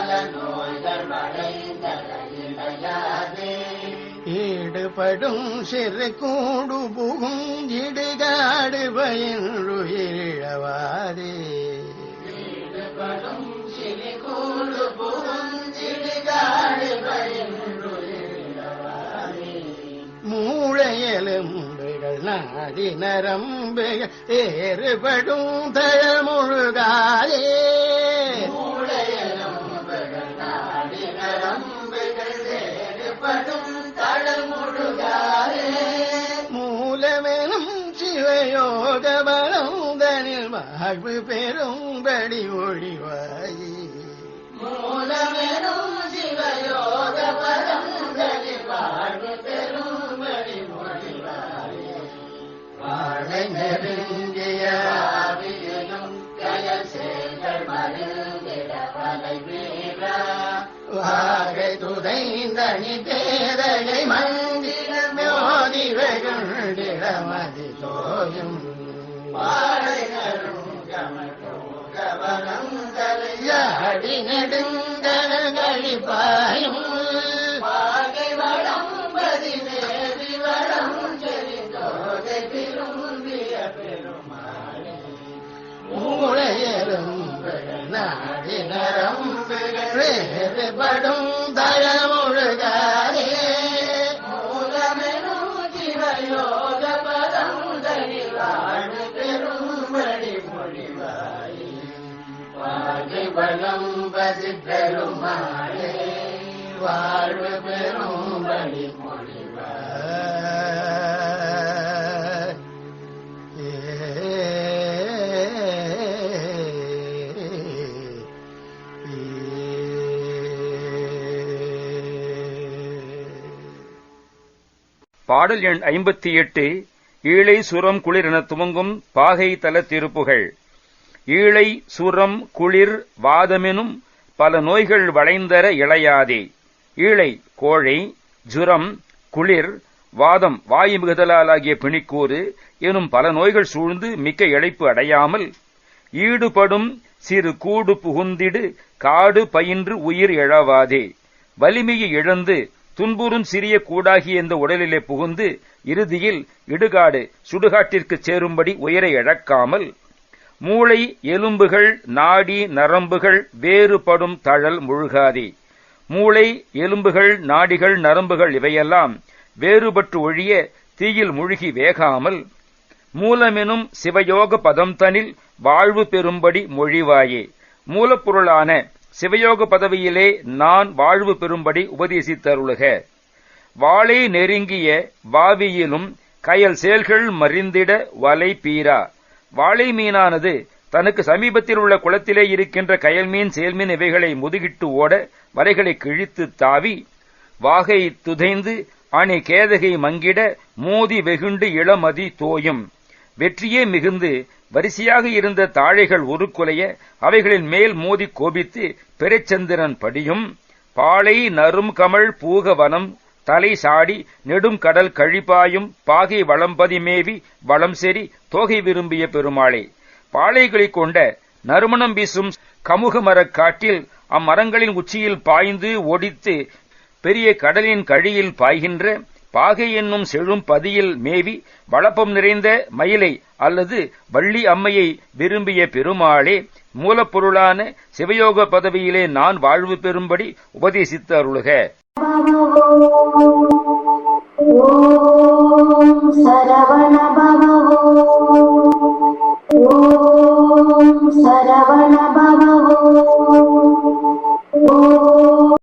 பாட்டு உம், ஏழை ஜுரங்குளிர் வாதமெனும் பல நோய்கள் வளைந்தர இளையாதே ஈடுபடும் சிறு கூடு புகும் இடுகாடு பயின்று இழவாதே மூளையெலும்புகள் நாடி நரம்புகள் ஏறுபடும் தழமுழுகாதே சிவயோக பலந்தனில் வாழ்வு பெரும்படி ஒழிவாயே. வாழை நெருங்கிய வாகை துதைந்தனி பேரலை மந்திர மோதி வெகுண்டிடமதி தோயும். யாடி நெடுங்கன கழிப்பாயும் மூளையரும்புகள் நாடி நரம்புகள் வாழ்வு வளம்பதி பெருமாளே வாழ்வு பெரும்படி மொழிவாய் பாடல் எண் ஐம்பத்தி எட்டு ஈழை சுரம் குளிர் என துவங்கும் பாகை தல திருப்புகள். ஈழை சுரம் குளிர் வாதமெனும் பல நோய்கள் வளைந்தர இளையாதே. ஈழை கோழை ஜுரம் குளிர் வாதம் வாயு மிகுதலாலாகிய பிணிக்கூறு எனும் பல நோய்கள் சூழ்ந்து மிக்க இழைப்பு அடையாமல் ஈடுபடும் சிறு கூடு புகுந்திடு காடு பயின்று உயிர் எழவாதே வலிமையை இழந்து துன்புறும் சிறிய கூடாகிய இந்த உடலிலே புகுந்து இறுதியில் இடுகாடு சுடுகாட்டிற்கு சேரும்படி உயரை இழக்காமல் மூளை எலும்புகள் நாடி நரம்புகள் வேறுபடும் தழல் முழுகாதே. மூளை எலும்புகள் நாடிகள் நரம்புகள் இவையெல்லாம் வேறுபட்டு ஒழிய தீயில் முழுகி வேகாமல் மூலமெனும் சிவயோக பதம் தனில் வாழ்வு பெறும்படி மொழிவாயே. மூலப்பொருளான சிவயோக பதவியிலே நான் வாழ்வு பெறும்படி உபதேசித்தருளுக. வாளை நெருங்கிய வாவியிலும் கயல் செயல்கள் மறிந்திட வலை பீரா. வாளை மீனானது தனக்கு சமீபத்தில் உள்ள குளத்திலே இருக்கின்ற கயல் மீன் செயல்மீன் இவைகளை முதுகிட்டு ஓட வலைகளை கிழித்து தாவி வாகை துதைந்து அணி கேதகை மங்கிட மோதி வெகுண்டு இளமதி தோயும். வெற்றியே மிகுந்து வரிசையாக இருந்த தாழைகள் உருக்குலைய அவைகளின் மேல் மோதி கோபித்து பெருச்சந்திரன் படியும். பாலை நரும் கமல் பூகவனம் தலை சாடி நெடும் கடல் கழிப்பாயும் பாகை வளம்பதி மேவி வளம் செறி தோகை விரும்பிய பெருமாளே. பாளைகளைக் கொண்ட நறுமணம் வீசும் கமுக மரக் காட்டில் அம்மரங்களின் உச்சியில் பாய்ந்து ஒடித்து பெரிய கடலின் கழியில் பாய்கின்ற பாகை என்னும் செழும் பதியில் மேவி வளப்பம் நிறைந்த மயிலை அல்லது வள்ளி அம்மையை விரும்பிய பெருமாளே மூலப்பொருளான சிவயோக பதவியிலே நான் வாழ்வு பெறும்படி உபதேசித்து அருளுக. Saravana Bhavavo Om Saravana